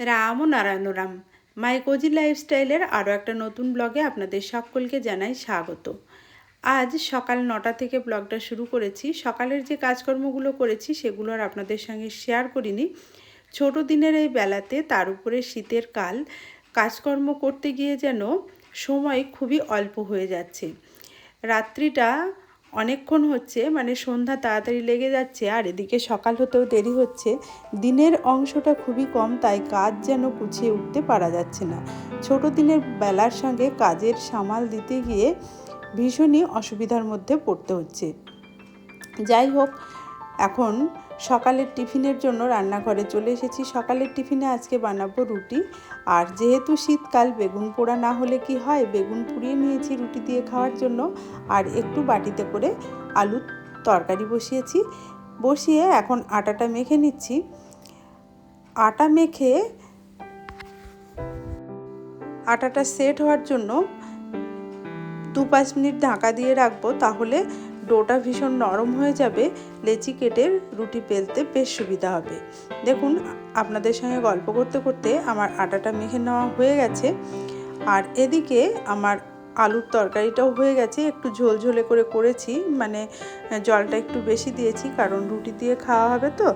রাম ও Narayan Ram. My cosy লাইফস্টাইলের আরও একটা নতুন ব্লগে আপনাদের সকলকে জানাই স্বাগত। আজ সকাল নটা থেকে ব্লগটা শুরু করেছি। সকালের যে কাজকর্মগুলো করেছি সেগুলো আর আপনাদের সঙ্গে শেয়ার করিনি। ছোট দিনের এই বেলাতে তার উপরে শীতের কাল, কাজকর্ম করতে গিয়ে যেন সময় খুবই অল্প হয়ে যাচ্ছে। রাত্রিটা অনেকক্ষণ হচ্ছে মানে সন্ধ্যা তাড়াতাড়ি লেগে যাচ্ছে আর এদিকে সকাল হতেও দেরি হচ্ছে। দিনের অংশটা খুবই কম, তাই কাজ যেন গুছিয়ে উঠতে পারা যাচ্ছে না। ছোট দিনের বেলার সঙ্গে কাজের সামাল দিতে গিয়ে ভীষণই অসুবিধার মধ্যে পড়তে হচ্ছে। যাই হোক এখন সকালের টিফিনের জন্য রান্নাঘরে চলে এসেছি। সকালের টিফিনে আজকে বানাবো রুটি। আর যেহেতু শীতকাল, বেগুন পোড়া না হলে কি হয়? বেগুন পুড়িয়ে নিয়েছি রুটি দিয়ে খাওয়ার জন্য। আর একটু বাটিতে করে আলুর তরকারি বসিয়েছি। বসিয়ে এখন আটাটা মেখে নিচ্ছি। আটা মেখে আটাটা সেট হওয়ার জন্য দু পাঁচ মিনিট ঢাকা দিয়ে রাখব। তাহলে ডোটা ভীষণ নরম হয়ে যাবে, লেচি কেটে রুটি পেলতে বেশ সুবিধা হবে। দেখুন, আপনাদের সঙ্গে গল্প করতে করতে আমার আটাটা মেখে নেওয়া হয়ে গেছে। আর এদিকে আমার আলুর তরকারিটাও হয়ে গেছে, একটু ঝোলঝোলে করে করেছি মানে জলটা একটু বেশি দিয়েছি, কারণ রুটি দিয়ে খাওয়া হবে তো,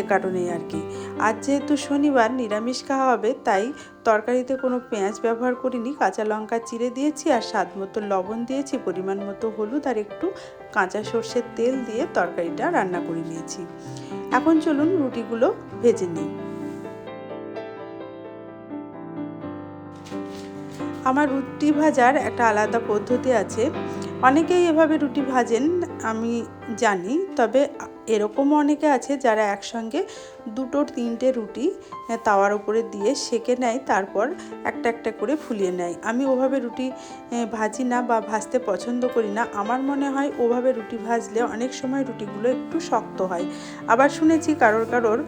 এ কারণেই আর কি। আজ যেহেতু শনিবার, নিরামিষ খাওয়া হবে, তাই তরকারিতে কোনো পেঁয়াজ ব্যবহার করিনি, কাঁচা লঙ্কা চিড়ে দিয়েছি, আর স্বাদ মতো লবণ দিয়েছি, পরিমাণ মতো হলুদ, আর একটু কাঁচা সর্ষের তেল দিয়ে তরকারিটা রান্না করে নিয়েছি। এখন চলুন রুটিগুলো ভেজে নিই। আমার রুটি ভাজার একটা আলাদা পদ্ধতি আছে। অনেকেই এভাবে রুটি ভাজেন। আমি জানি, তবে এরকমও অনেকে আছে যারা একসঙ্গে দুটো তিনটে রুটি তাওয়ার উপরে দিয়ে সেকে নেয়, তারপর একটা একটা করে ফুলিয়ে নেয়। আমি ওভাবে রুটি ভাজি না বা ভাজতে পছন্দ করি না। আমার মনে হয় ওভাবে রুটি ভাজলে অনেক সময় রুটিগুলো একটু শক্ত হয়। আবার শুনেছি কারোর কারোর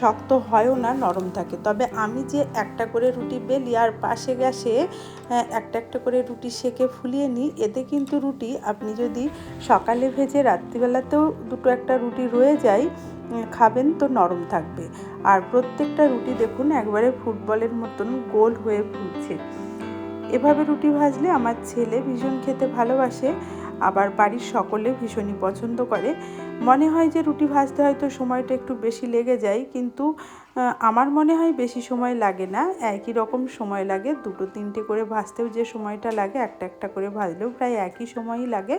শক্ত হয়ও না, নরম থাকে। তবে আমি যে একটা করে রুটি বেলি আর পাশে গ্যাসে একটা একটা করে রুটি সেকে ফুলিয়ে নিই, এতে কিন্তু রুটি আপনি যদি সকালে ভেজে রাত্রিবেলাতেও দুটো একটা রুটি রয়ে যায় খাবেন তো নরম থাকবে। আর প্রত্যেকটা রুটি দেখুন একবারে ফুটবলের মতন গোল হয়ে ফুলছে এভাবে রুটি ভাজলে আমার ছেলে ভীষণ খেতে ভালোবাসে, আবার বাড়ির সকলে ভীষণই পছন্দ করে। মনে হয় যে রুটি ভাজতে হয়তো সময়টা একটু বেশি লেগে যায়, কিন্তু আমার মনে হয় বেশি সময় লাগে না। একই রকম সময় লাগে, দুটো তিনটে করে ভাজতেও যে সময়টা লাগে, একটা একটা করে ভাজলেও প্রায় একই সময়ই লাগে।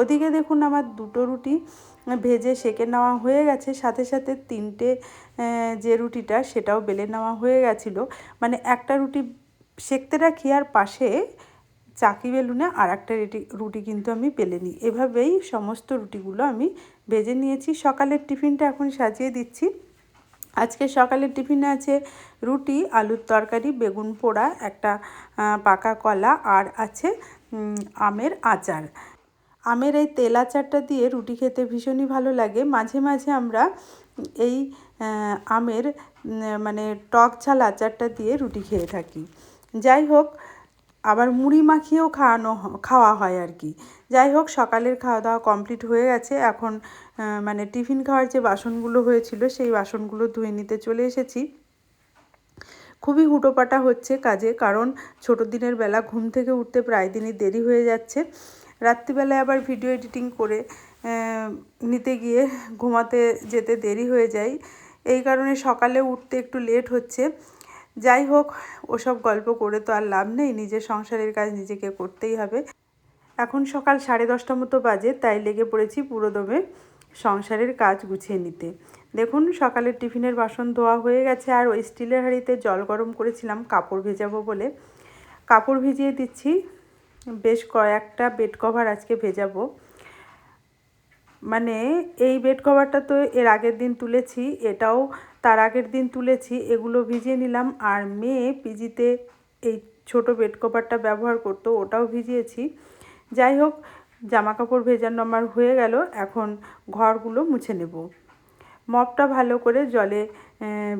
ওদিকে দেখুন আমার দুটো রুটি ভেজে সেকে নেওয়া হয়ে গেছে, সাথে সাথে তিনটে যে রুটিটা সেটাও বেলে নেওয়া হয়ে গেছিল। মানে একটা রুটি সেকতে রাখি আর পাশে চাকি বেলুনে আর একটা রুটি রুটি কিন্তু আমি বেলে নিই এভাবেই সমস্ত রুটিগুলো আমি ভেজে নিয়েছি। সকালের টিফিনটা এখন সাজিয়ে দিচ্ছি। আজকে সকালের টিফিনে আছে রুটি, আলুর তরকারি, বেগুন পোড়া, একটা পাকা কলা আর আছে আমের আচার। আমের এই তেল আচারটা দিয়ে রুটি খেতে ভীষণই ভালো লাগে। মাঝে মাঝে আমরা এই আমের মানে টক ঝাল আচারটা দিয়ে রুটি খেয়ে থাকি। যাই হোক আবার মুড়ি মাখিয়েও খাওয়ানো খাওয়া হয় আর কি। যাই হোক, সকালের খাওয়া দাওয়া কমপ্লিট হয়ে গেছে। এখন মানে টিফিন খাওয়ার যে বাসনগুলো হয়েছিল, সেই বাসনগুলো ধুয়ে নিতে চলে এসেছি। খুবই হুটোপাটা হচ্ছে কাজে, কারণ ছোটো দিনের বেলা ঘুম থেকে উঠতে প্রায় দিনই দেরি হয়ে যাচ্ছে। রাত্রিবেলায় আবার ভিডিও এডিটিং করে নিতে গিয়ে ঘুমাতে যেতে দেরি হয়ে যায়। এই কারণে সকালে উঠতে একটু লেট হচ্ছে। যাই হোক, ওসব গল্প করে তো আর লাভ নেই। নিজের সংসারের কাজ নিজেকে করতেই হবে। এখন সকাল সাড়ে দশটা মতো বাজে, তাই লেগে পড়েছি পুরোদমে সংসারের কাজ গুছিয়ে নিতে। দেখুন, সকালের টিফিনের বাসন ধোয়া হয়ে গেছে, আর ওই স্টিলের হাঁড়িতে জল গরম করেছিলাম, কাপড় ভেজাবো বলে। কাপড় ভিজিয়ে দিচ্ছি। বেশ কয়েকটা বেড কভার আজকে ভেজাবো। মানে এই বেড কভারটা তো এর আগের দিন তুলেছি, এটাও তার আগের দিন তুলেছি, এগুলো ভিজিয়ে নিলাম। আর মেয়ে পিজিতে এই ছোট বেড কভারটা ব্যবহার করতো, ওটাও ভিজিয়েছি। যাই হোক জামা কাপড় ভেজানো আমার হয়ে গেল, এখন ঘরগুলো মুছে নেব। মপটা ভালো করে জলে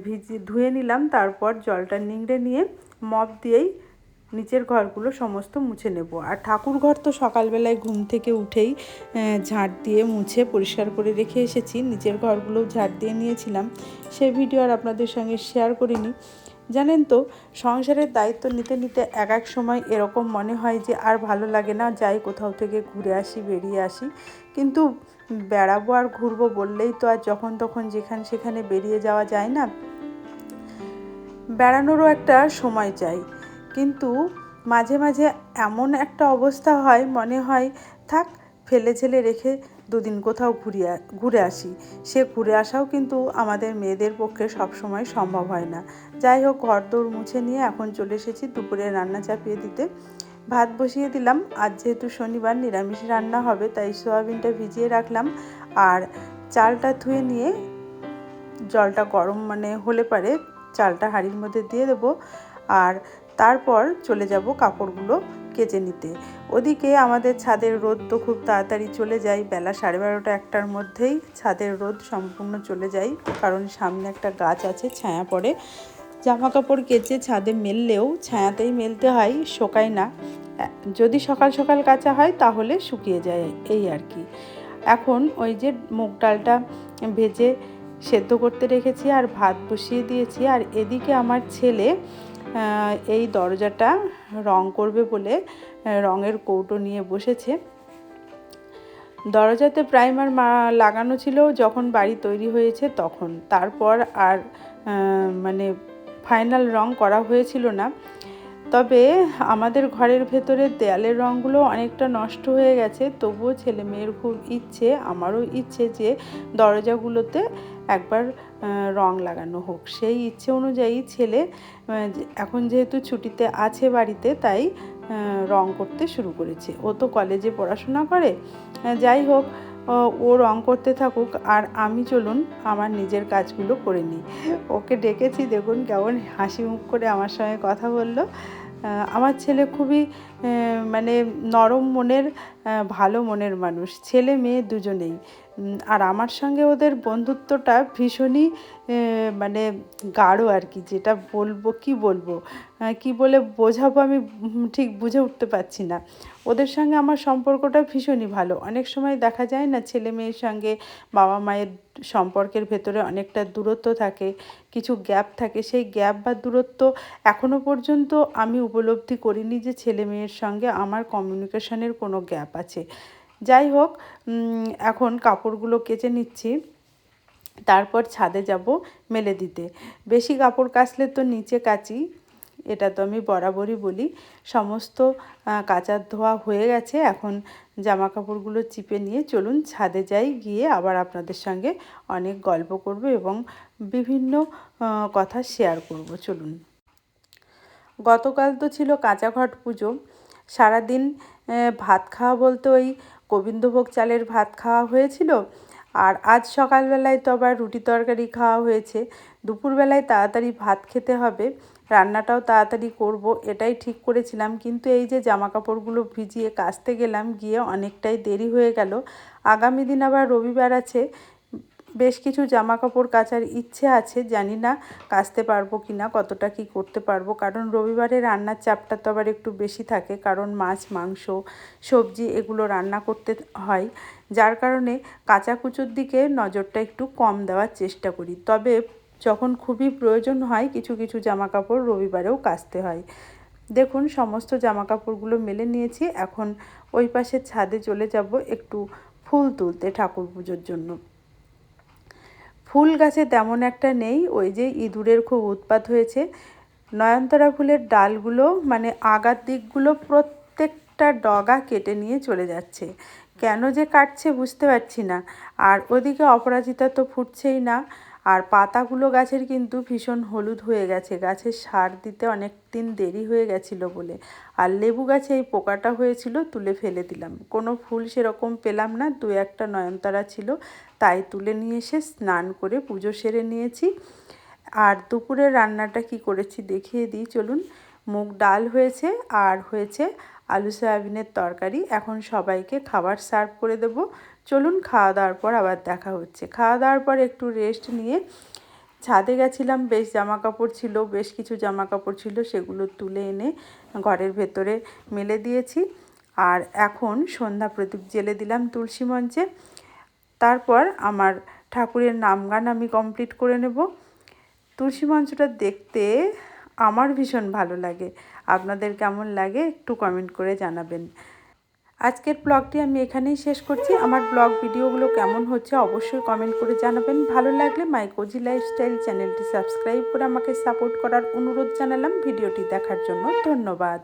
ভিজি, ধুয়ে নিলাম, তারপর জলটা নিংড়ে নিয়ে মপ দিয়েই নিচের ঘরগুলো সমস্ত মুছে নেব। আর ঠাকুর ঘর তো সকালবেলায় ঘুম থেকে উঠেই ঝাঁট দিয়ে মুছে পরিষ্কার করে রেখে এসেছি। নিচের ঘরগুলোও ঝাঁট দিয়ে নিয়েছিলাম। সে ভিডিও আর আপনাদের সঙ্গে শেয়ার করিনি। জানেন তো, সংসারের দায়িত্ব নিতে নিতে এক এক সময় এরকম মনে হয় যে আর ভালো লাগে না, যাই কোথাও থেকে ঘুরে আসি, বেরিয়ে আসি। কিন্তু বেড়াবো আর ঘুরবো বললেই তো আর যখন তখন যেখানে সেখানে বেরিয়ে যাওয়া যায় না। বেড়ানোরও একটা সময় চাই। কিন্তু মাঝে মাঝে এমন একটা অবস্থা হয়, মনে হয়, থাক, ফেলে ছেলে রেখে দুদিন কোথাও ঘুরিয়ে ঘুরে আসি। সে ঘুরে আসাও কিন্তু আমাদের মেয়েদের পক্ষে সবসময় সম্ভব হয় না। যাই হোক ঘর দৌড় মুছে নিয়ে এখন চলে এসেছি দুপুরে রান্না চাপিয়ে দিতে। ভাত বসিয়ে দিলাম। আজ যেহেতু শনিবার, নিরামিষ রান্না হবে, তাই সোয়াবিনটা ভিজিয়ে রাখলাম। আর চালটা ধুয়ে নিয়ে জলটা গরম মানে হলে পারে, চালটা হাঁড়ির মধ্যে দিয়ে দেবো। আর তারপর চলে যাব কাপড়গুলো কেচে নিতে। ওদিকে আমাদের ছাদের রোদ তো খুব তাড়াতাড়ি চলে যায়, বেলা সাড়ে বারোটা একটার মধ্যেই ছাদের রোদ সম্পূর্ণ চলে যায়, কারণ সামনে একটা গাছ আছে, ছায়া পড়ে। জামা কাপড় কেচে ছাদে মেললেও ছায়াতেই মেলতে হয়, শোকায় না। যদি সকাল সকাল কাচা হয় তাহলে শুকিয়ে যায়, এই আর কি। এখন ওই যে মুগ ডালটা ভেজে সেদ্ধ করতে রেখেছি আর ভাত বসিয়ে দিয়েছি, আর এদিকে আমার ছেলে এই দরজাটা রং করবে বলে রঙের কৌটো নিয়ে বসেছে। দরজাতে প্রাইমার মা লাগানো ছিল যখন বাড়ি তৈরি হয়েছে তখন। তারপর আর মানে ফাইনাল রং করা হয়েছিল না। তবে আমাদের ঘরের ভেতরের দেয়ালের রঙগুলো অনেকটা নষ্ট হয়ে গেছে, তবুও ছেলে মেয়ের খুব ইচ্ছে, আমারও ইচ্ছে যে দরজাগুলোতে একবার রং লাগানো হোক। সেই ইচ্ছে অনুযায়ী ছেলে এখন যেহেতু ছুটিতে আছে বাড়িতে, তাই রং করতে শুরু করেছে। ও তো কলেজে পড়াশোনা করে যাই হোক ও রং করতে থাকুক, আর আমি চলুন আমার নিজের কাজগুলো করে নিই। ওকে ডেকেছি, দেখুন কেমন হাসি মুখ করে আমার সঙ্গে কথা বলল। আমার ছেলে খুবই মানে নরম মনের ভালো মনের মানুষ। ছেলে মেয়ে দুজনেই। আর আমার সঙ্গে ওদের বন্ধুত্বটা ভীষণই মানে গাঢ় আর কি, যেটা বলব কি বলব কি বলে বোঝাবো আমি ঠিক বুঝে উঠতে পারছি না। ওদের সঙ্গে আমার সম্পর্কটা ভীষণই ভালো। অনেক সময় দেখা যায় না, ছেলে মেয়ের সঙ্গে বাবা মায়ের সম্পর্কের ভেতরে অনেকটা দূরত্ব থাকে, কিছু গ্যাপ থাকে, সেই গ্যাপ বা দূরত্ব এখনও পর্যন্ত আমি উপলব্ধি করিনি যে ছেলে মেয়ের সঙ্গে আমার কমিউনিকেশনের কোনো গ্যাপ আছে। যাই হোক এখন কাপড়গুলো কেচে নিচ্ছি। তারপর ছাদে যাব মেলে দিতে। বেশি কাপড় কাচলে তো নিচে কাচি, এটা তো আমি বরাবরই বলি। সমস্ত কাচার ধোয়া হয়ে গেছে, এখন জামা কাপড়গুলো চিপে নিয়ে চলুন ছাদে যাই, গিয়ে আবার আপনাদের সঙ্গে অনেক গল্প করব এবং বিভিন্ন কথা শেয়ার করব। চলুন। গতকাল তো ছিল কাঁচাঘট পুজো। সারাদিন ভাত খাওয়া বলতে ওই গোবিন্দভোগ চালের ভাত খাওয়া হয়েছিল। আর আজ সকালবেলায় তো আবার রুটি তরকারি খাওয়া হয়েছে। দুপুরবেলায় তাড়াতাড়ি ভাত খেতে হবে। রান্নাটাও তাড়াতাড়ি করব, এটাই ঠিক করেছিলাম। কিন্তু এই যে জামা কাপড়গুলো ভিজিয়ে কাচতে গেলাম, গিয়ে অনেকটাই দেরি হয়ে গেল। আগামী দিন আবার রবিবার আছে। বেশ কিছু জামা কাপড় কাচার ইচ্ছে আছে, জানি না কাচতে পারব কি না কতটা কি করতে পারব। কারণ রবিবারে রান্নার চাপটা তো আবার একটু বেশি থাকে, কারণ মাছ, মাংস, সবজি এগুলো রান্না করতে হয়। যার কারণে কাঁচা কুচোর দিকে নজরটা একটু কম দেওয়ার চেষ্টা করি। তবে যখন খুবই প্রয়োজন হয়, কিছু কিছু জামা কাপড় রবিবারেও কাচতে হয়। দেখুন, সমস্ত জামা কাপড়গুলো মেলে নিয়েছি, এখন ওই পাশে ছাদে চলে যাব একটু ফুল তুলতে ঠাকুর পুজোর জন্য। ফুল গাছে তেমন একটা নেই, ওই যে ইঁদুরের খুব উৎপাত হয়েছে। নয়নতরা ফুলের ডালগুলো মানে আগার দিকগুলো প্রত্যেকটা ডগা কেটে নিয়ে চলে যাচ্ছে। কেন যে কাটছে বুঝতে পারছি না। আর ওদিকে অপরাজিতা তো ফুটছেই না। আর পাতাগুলো গাছের কিন্তু ভীষণ হলুদ হয়ে গেছে। গাছের সার দিতে অনেক দিন দেরি হয়ে গেছিল বলে। আর লেবু গাছে এই পোকাটা হয়েছিল, তুলে ফেলে দিলাম। কোনো ফুল সেরকম পেলাম না, দু একটা নয়নতারা ছিল, তাই তুলে নিয়ে এসে স্নান করে পুজো সেরে নিয়েছি। আর দুপুরের রান্নাটা কি করেছি দেখিয়ে দিই, চলুন। মুগ ডাল হয়েছে, আর হয়েছে আলু সয়াবিনের তরকারি। এখন সবাইকে খাবার সার্ভ করে দেব। চলুন খাওয়া দাওয়ার পর আবার দেখা হচ্ছে। খাওয়া দাওয়ার পর একটু রেস্ট নিয়ে ছাদে গেছিলাম, বেশ জামা কাপড় ছিল, বেশ কিছু জামা কাপড় ছিল, সেগুলো তুলে এনে ঘরের ভেতরে মেলে দিয়েছি। আর এখন সন্ধ্যা প্রদীপ জেলে দিলাম তুলসী মঞ্চে। তারপর আমার ঠাকুরের নাম গান আমি কমপ্লিট করে নেব। তুলসী মঞ্চটা দেখতে আমার ভীষণ ভালো লাগে। আপনাদের কেমন লাগে একটু কমেন্ট করে জানাবেন। আজকের ব্লগটি আমি এখানেই শেষ করছি। আমার ব্লগ ভিডিওগুলো কেমন হচ্ছে অবশ্যই কমেন্ট করে জানাবেন। ভালো লাগলে মাই কোজি লাইফস্টাইল চ্যানেলটি সাবস্ক্রাইব করে আমাকে সাপোর্ট করার অনুরোধ জানালাম। ভিডিওটি দেখার জন্য ধন্যবাদ।